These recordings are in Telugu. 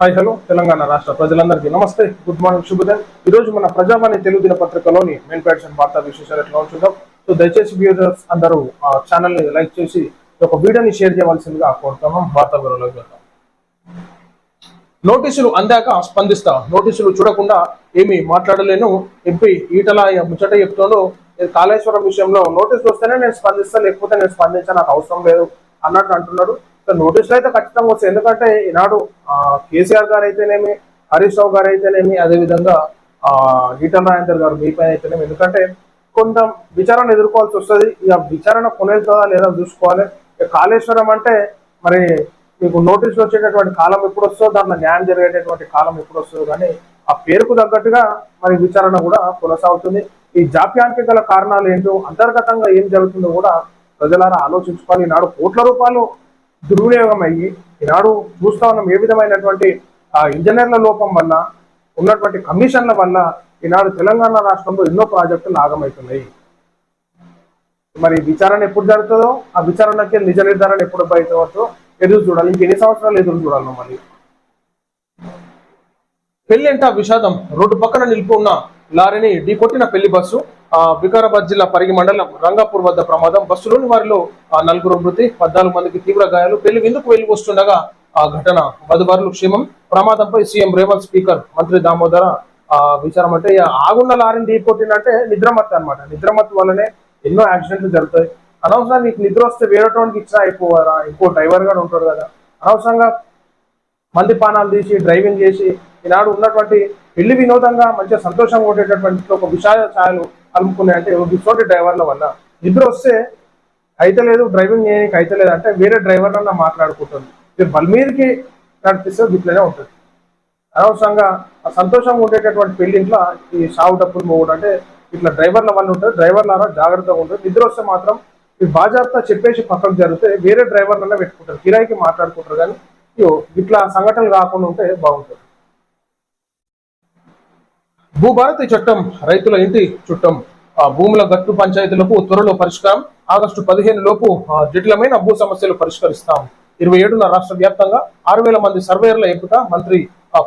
హాయ్ హలో తెలంగాణ రాష్ట్ర ప్రజలందరికీ నమస్తే. గుడ్ మార్నింగ్ శుభోదయం. ఈ రోజు మన ప్రజావాణి తెలుగు దినపత్రికలోని మెయిన్ ప్యాడ్స్ వార్తా విశేషాలు ఎట్లా ఉంటుందో సో దయచేసి వ్యూజర్స్ అందరూ ఆ ఛానల్ని లైక్ చేసి ఒక వీడియోని షేర్ చేయవలసిందిగా కోరుతున్నాం. వార్తా వివరాలకు వెళ్తాం నోటీసులు అందాక స్పందిస్తా. నోటీసులు చూడకుండా ఏమీ మాట్లాడలేను. ఎంపీ ఈటల ముచ్చట చెప్తాడు కాళేశ్వరం విషయంలో నోటీసులు వస్తేనే నేను స్పందిస్తా లేకపోతే నేను స్పందించా నాకు అవసరం లేదు అన్నట్టు అంటున్నాడు. నోటీసులు అయితే ఖచ్చితంగా వస్తాయి. ఎందుకంటే ఈనాడు కేసీఆర్ గారు అయితేనేమి హరీష్ రావు గారు అయితేనేమి అదేవిధంగా ఆ, రాజేందర్ గారు మీ పైన అయితేనేమి ఎందుకంటే కొంత విచారణ ఎదుర్కోవాల్సి వస్తుంది. ఇక విచారణ కొనేస్తుందా లేదా చూసుకోవాలి. ఇక కాళేశ్వరం అంటే మరి మీకు నోటీసులు వచ్చేటటువంటి కాలం ఎప్పుడు వస్తుందో దాంట్లో న్యాయం జరిగేటటువంటి కాలం ఎప్పుడు వస్తుందో కానీ ఆ పేరుకు తగ్గట్టుగా మరి విచారణ కూడా కొనసాగుతుంది. ఈ జాప్యానికి గల కారణాలు ఏంటో అంతర్గతంగా ఏం జరుగుతుందో కూడా ప్రజలారా ఆలోచించుకోవాలి. ఈనాడు కోట్ల రూపాయలు దుర్వినియోగం అయ్యి ఈనాడు చూస్తా ఉన్నాం ఏ విధమైనటువంటి ఆ ఇంజనీర్ల లోపం వల్ల ఉన్నటువంటి కమిషన్ల వల్ల ఈనాడు తెలంగాణ రాష్ట్రంలో ఎన్నో ప్రాజెక్టులు ఆగమవుతున్నాయి మరి విచారణ ఎప్పుడు జరుగుతుందో ఆ విచారణకి నిజ నిర్ధారణ ఎప్పుడు బయట అవుతుందో ఎదురు చూడాలి. ఇంకెన్ని సంవత్సరాలు ఎదురు చూడాలి మళ్ళీ ఆ విషాదం. రోడ్డు పక్కన నిలిపి ఉన్న లారీని ఢీ కొట్టిన పెళ్ళి బస్సు. వికారాబాద్ జిల్లా పరిగి మండలం రంగాపూర్ వద్ద ప్రమాదం. బస్సులోని వారిలో నలుగురు మృతి పద్నాలుగు మందికి తీవ్ర గాయాలు. పెళ్ళి విందుకు వెళ్ళి వస్తుండగా ఆ ఘటన వధుబారులు క్షేమం. ప్రమాదంపై సీఎం రేవంత్ స్పీకర్ మంత్రి దామోదర ఆ విచారం అంటే ఆగున్న లారీని ఢీకొట్టిందంటే నిద్రమత్తు అన్నమాట. నిద్రమత్తు వల్లనే ఎన్నో యాక్సిడెంట్లు జరుగుతాయి. అనవసరంగా నీకు నిద్ర వస్తే వేరేటోనికి ఇచ్చినా అయిపోవారా? ఇంకో డ్రైవర్ గారు ఉంటాడు కదా. అనవసరంగా మంది పానాలు తీసి డ్రైవింగ్ చేసి ఈనాడు ఉన్నటువంటి పెళ్ళి వినోదంగా మంచిగా సంతోషంగా ఉండేటటువంటి ఒక విశాల ఛాయలు అలుముకున్నాయి అంటే ఇటువంటి డ్రైవర్ల వల్ల. నిద్ర వస్తే అయితే లేదు డ్రైవింగ్ చేయడానికి అయితే లేదు అంటే వేరే డ్రైవర్లన్నా మాట్లాడుకుంటుంది. మీరు బల్మీర్కి నడిపిస్తే ఇట్లనే ఉంటుంది. అనవసరంగా ఆ సంతోషంగా ఉండేటటువంటి పెళ్ళింట్లో ఈ సాగు డప్పులు మోగుడు అంటే ఇట్లా డ్రైవర్ల వల్ల ఉంటుంది డ్రైవర్ల జాగ్రత్తగా ఉంటుంది. నిద్ర వస్తే మాత్రం మీరు బాజాబ్తా చెప్పేసి పక్కకు జరిగితే వేరే డ్రైవర్లనే పెట్టుకుంటారు. కిరాయికి మాట్లాడుకుంటారు కానీ ఇట్లా సంఘటనలు కాకుండా ఉంటే బాగుంటుంది. భూభారతి చట్టం రైతుల ఇంటి చుట్టం. ఆ భూముల గట్టు పంచాయతీలకు త్వరలో పరిష్కారం. ఆగస్టు పదిహేను లోపు ఆ, జటిలమైన భూ సమస్యలు పరిష్కరిస్తాం. ఇరవై ఏడున రాష్ట్ర వ్యాప్తంగా ఆరు వేల మంది సర్వేయర్ల ఎంపిక మంత్రి ఆ,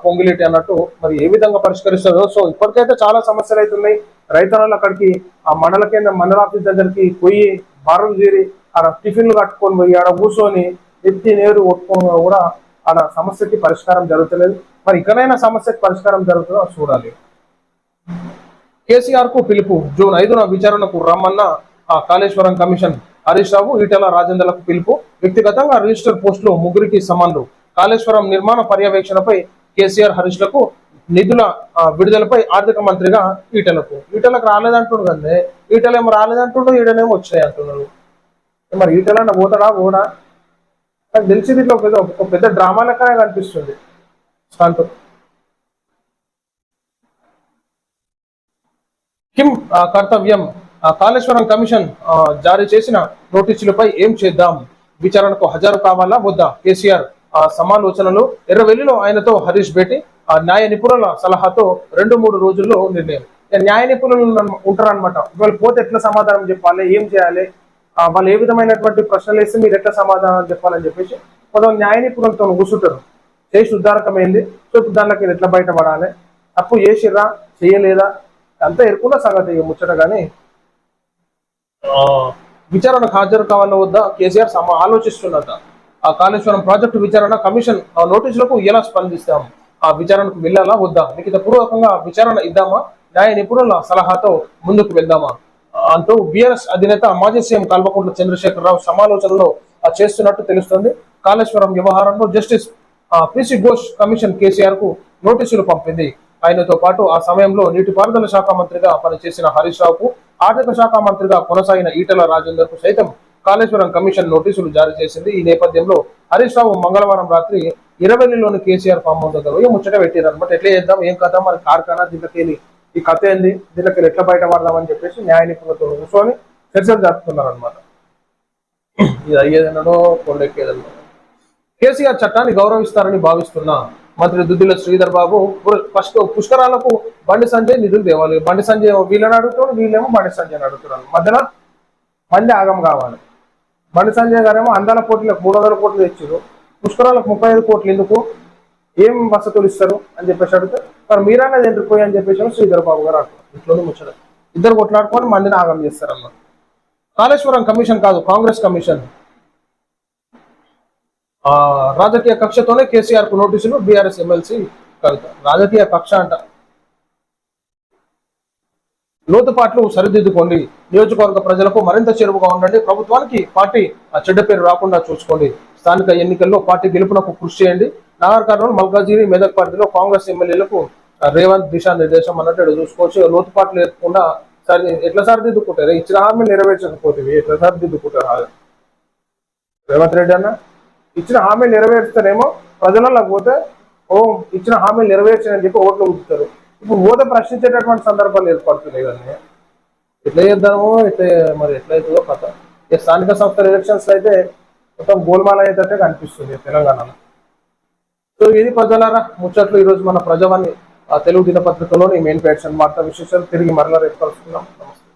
అన్నట్టు మరి ఏ విధంగా పరిష్కరిస్తారో. సో ఇప్పటికైతే చాలా సమస్యలు అవుతున్నాయి రైతన్నలు అక్కడికి ఆ మండల కేంద్రం మండల ఆఫీస్ దగ్గరికి పోయి బారులు చేరి ఆడ టిఫిన్లు కట్టుకొని పోయి ఆడ కూర్చొని ఎత్తి నేరు కొట్టుకోవడం కూడా ఆడ సమస్యకి పరిష్కారం జరుగుతలేదు. మరి ఇకనైనా సమస్యకి పరిష్కారం జరుగుతుందో చూడాలి. కేసీఆర్కు పిలుపు. జూన్ ఐదున విచారణకు రమ్మన్న ఆ కాళేశ్వరం కమిషన్ హరీష్ రావు ఈటెల రాజేందర్లకు పిలుపు. వ్యక్తిగతంగా రిజిస్టర్ పోస్టులు ముగ్గురికి సమాన్లు. కాళేశ్వరం నిర్మాణ పర్యవేక్షణపై కేసీఆర్ హరీష్లకు నిధుల విడుదలపై ఆర్థిక మంత్రిగా ఈటలకు. ఈటలకు రాలేదంటుండు కదే. ఈటెలేమో రాలేదంటుండు ఈటలేమో వచ్చాయి అంటున్నారు మరి ఈటెలన్న పోతాడా పోడా? నాకు తెలిసి దీంట్లో ఒక పెద్ద- ఒక పెద్ద డ్రామా లెక్కనే కనిపిస్తుంది. స్టంట్ కిమ్ కర్తవ్యం కాళేశ్వరం కమిషన్ జారీ చేసిన నోటీసులపై ఏం చేద్దాం? విచారణకు హాజరు కావాలా వద్దా? కేసీఆర్ ఆ, సమాలోచనలు ఎర్రవెల్లిలో ఆయనతో హరీష్ భేటీ ఆ, న్యాయ నిపుణుల సలహాతో రెండు మూడు రోజుల్లో నిర్ణయం. న్యాయ నిపుణులు ఉంటారనమాట ఇవాళ పోతే ఎట్లా సమాధానం చెప్పాలి? ఏం చేయాలి? వాళ్ళు ఏ విధమైనటువంటి ప్రశ్నలు వేస్తే మీరు ఎట్లా సమాధానం చెప్పాలని చెప్పేసి కొంతమంది న్యాయ నిపుణులతో కూర్చుంటారు. చేసి ఉద్దారకమైంది సో ఇప్పుడు ఎట్లా బయటపడాలి? తప్పు చేసిర్రా? చేయలేదా? అంతా ఎరుకున్న సంగతి ముచ్చట కానీ ఆ, విచారణకు హాజరు కావాలో వద్ద కేసీఆర్ సమ ఆలోచిస్తున్నట ఆ కాళేశ్వరం ప్రాజెక్టు విచారణ కమిషన్ ఆ నోటీసులకు ఎలా స్పందిస్తాం? ఆ విచారణకు వెళ్ళాలా వద్దా? లిఖిత పూర్వకంగా విచారణ ఇద్దామా? న్యాయ నిపుణుల సలహాతో ముందుకు వెళ్దామా? అంటూ బీఆర్ఎస్ అధినేత మాజీ సీఎం కల్వకుంట్ల చంద్రశేఖరరావు సమాలోచనలో చేస్తున్నట్టు తెలుస్తోంది. కాళేశ్వరం వ్యవహారంలో జస్టిస్ పిసి ఘోష్ కమిషన్ కేసీఆర్కు నోటీసులు పంపింది. ఆయనతో పాటు ఆ సమయంలో నీటిపారుదల శాఖ మంత్రిగా పనిచేసిన హరీష్ రావుకు ఆర్థిక శాఖ మంత్రిగా కొనసాగిన ఈటల రాజేందర్కు సైతం కాళేశ్వరం కమిషన్ నోటీసులు జారీ చేసింది. ఈ నేపథ్యంలో హరీష్ రావు మంగళవారం రాత్రి ఇరవెల్లిలోని కేసీఆర్ ఫామ్ హౌస్ దగ్గర పోయి ముచ్చట పెట్టారు అనమాట ఎట్లా చేద్దాం? ఏం కథ? మరి కార్ఖానా దీంట్లోకి ఈ కథ ఏంది? దీంట్లోకి ఎట్లా బయట పడదామని చెప్పేసి న్యాయ నిపుణులతో కూర్చొని చర్చలు జరుపుతున్నారు అనమాట ఇది అయ్యేదన్నడో కొండెక్కేదన్నో కేసీఆర్ చట్టాన్ని గౌరవిస్తారని భావిస్తున్నా. మంత్రి దుద్దిల శ్రీధర్ బాబు ఫస్ట్ పుష్కరాలకు బండి సంజయ్ నిధులు తేవాలి. బండి సంజయ్ వీళ్ళని అడుగుతాడు వీళ్ళేమో బండి సంజయ్ అడుగుతున్నారు. మధ్యలో మంది ఆగం కావాలి. బండి సంజయ్ గారేమో అందాల పోటీలకు మూడు వందల కోట్లు తెచ్చారు పుష్కరాలకు ముప్పై ఐదు కోట్లు ఎందుకు? ఏం వసతులు ఇస్తారు అని చెప్పేసి అడిగితే మరి మీరనేది ఎంట్రిపోయి అని చెప్పేసి శ్రీధర్ బాబు గారు అంటారు ఇట్లోనే ముచ్చడం ఇద్దరు కొట్లాడుకొని మందిని ఆగం చేస్తారు అన్నమాట కాళేశ్వరం కమిషన్ కాదు కాంగ్రెస్ కమిషన్. రాజకీయ కక్షతోనే కేసీఆర్కు నోటీసులు బీఆర్ఎస్ ఎమ్మెల్సీ కవిత రాజకీయ కక్ష అంట. లోతుపాట్లు సరిదిద్దుకోండి. నియోజకవర్గ ప్రజలకు మరింత చేరువుగా ఉండండి. ప్రభుత్వానికి పార్టీ ఆ చెడ్డ పేరు రాకుండా చూసుకోండి. స్థానిక ఎన్నికల్లో పార్టీ గెలుపునకు కృషి చేయండి. నాగర్ కర్నూలు మల్కాజిగిరి మెదక్ పార్టీలో కాంగ్రెస్ ఎమ్మెల్యేలకు రేవంత్ దిశానిర్దేశం అన్నట్టు చూసుకోవచ్చు. లోతుపాట్లు లేకుండా సరి ఎట్లా సరిదిద్దుకుంటారు? ఇచ్చిన హామీ నెరవేర్చకపోతే ఎట్లా సరిదిద్దుకుంటారు? రేవంత్ రెడ్డి అన్న? ఇచ్చిన హామీ నెరవేరుస్తారేమో ప్రజలలో పోతే ఓ ఇచ్చిన హామీ నెరవేర్చని చెప్పి ఓట్లు ఊపుతారు. ఇప్పుడు ఓత ప్రశ్నించేటటువంటి సందర్భాలు ఏర్పడుతున్నాయి కానీ ఎట్లా చేద్దామో ఎట్లా మరి ఎట్లయితుందో అవుతుందో కథ. ఇక స్థానిక సంస్థల ఎలక్షన్స్ అయితే మొత్తం గోల్మాల అయ్యేటట్టే కనిపిస్తుంది తెలంగాణలో. సో ఇది ప్రజలారా ముచ్చట్లు ఈరోజు మన ప్రజవాణి ఆ తెలుగు దినపత్రికలోని మెయిన్ ప్యాక్షన్ వార్తా విశేషాలు తిరిగి మరలా రేపు కలుసుకుందాం. నమస్తే.